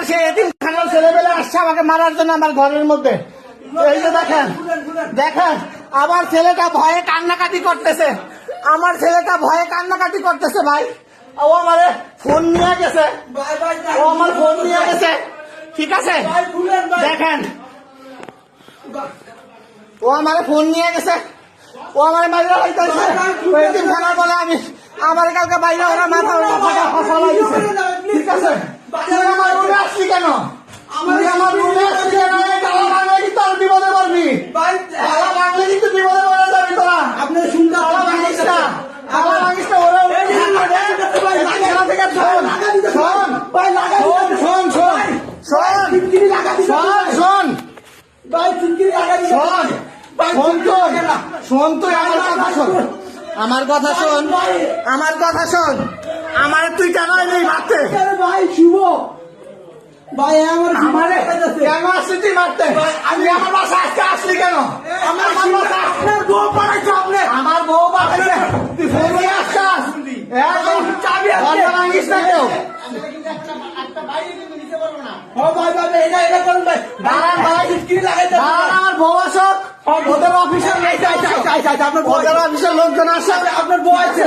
আবার সেই এতিম খানার ছেলেবেলে আসছে আমাকে মারার জন্য আমার ঘরের মধ্যে। এই যে দেখেন দেখেন আমার ছেলেটা ভয়ে কান্নাকাটি করতেছে। আমার ছেলেটা ভয়ে কান্নাকাটি করতেছে ভাই। ও আমারে ফোন নিয়ে গেছে। ও আমার ফোন নিয়ে গেছে। ঠিক আছে? দেখেন ও আমার ফোন নিয়ে গেছে। ও আমার বাইরে হইতেছে। এতিম খানা বলে আমি আমার কালকে বাইরে ওরা মাথা ফসলাই দিছে ঠিক আছে? কেন? তুই আমার রুমে আসলি কেন এই তালা ভাঙলে কিন্তু আর বিপদে পড়বি? ভাই তালা ভাঙলে কিন্তু বিপদে পড়ে যাবি তোরা। তালা ভাঙিস না। তালা ভাঙিস ওরা আমার কথা শোন। আমার কথা শোন। আমার কথা শোন। আমার তুই কেন এলি মারতে আরে ভাই শুভ। ভাই আমার আমারে কাছে কেন আসলি তুই মারতে? আমি আমার বাসা আজকে আসলি কেন? আমার আমার বাসা আপনার বউ পাঠাইছে আপনি আমার বউ বাড়াইছে তুই ফোন নিয়ে আসছাস? একদম চাবি আছে। দরজা ভাঙিস না কেউ। ও ভাই ভাই ভাই, এটা এটা করুন ভাই। দাঁড়ান ভাই চিমকিরি লাগাইতে দাঁড়ান আমার বউ আসক। অফিসের আপনার ওদের লোকজন আসে আপনার বউ আছে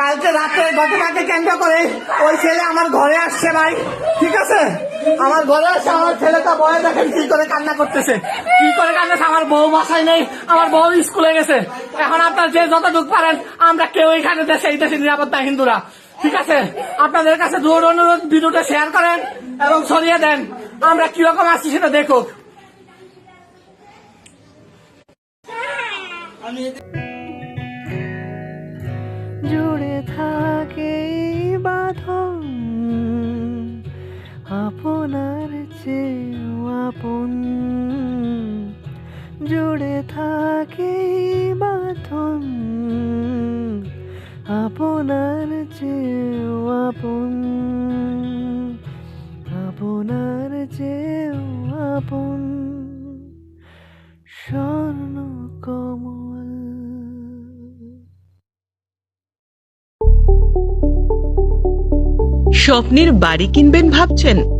কালকে রাত্রে ঘটনাকে কেন্দ্র করে ওই ছেলে আমার ঘরে আসছে ভাই। ঠিক আছে? আমার ঘরে আসছে আমার ছেলেটা বয়ে দেখেন কি করে কান্না করতেছে। কি করে কান্নাছে আমার বউ বাসায় নেই, আমার বউ স্কুলে গেছে। এখন আপনার যে যতটুক পারেন, আমরা কেউ এখানে দেশে, এই দেশে নিরাপত্তা হিন্দুরা। ঠিক আছে? আপনাদের কাছে জোর অনুরোধ, ভিডিওটা শেয়ার করেন এবং ছড়িয়ে দেন। আমরা কীরকম আছি সেটা দেখুক। জুড়ে চেয়েও আপন। জুড়ে থাকে বাঁধন আপনার চেয়েও আপন। আপনার চেয়েও আপন। স্বর্ণ কমল। স্বপ্নের বাড়ি কিনবেন ভাবছেন?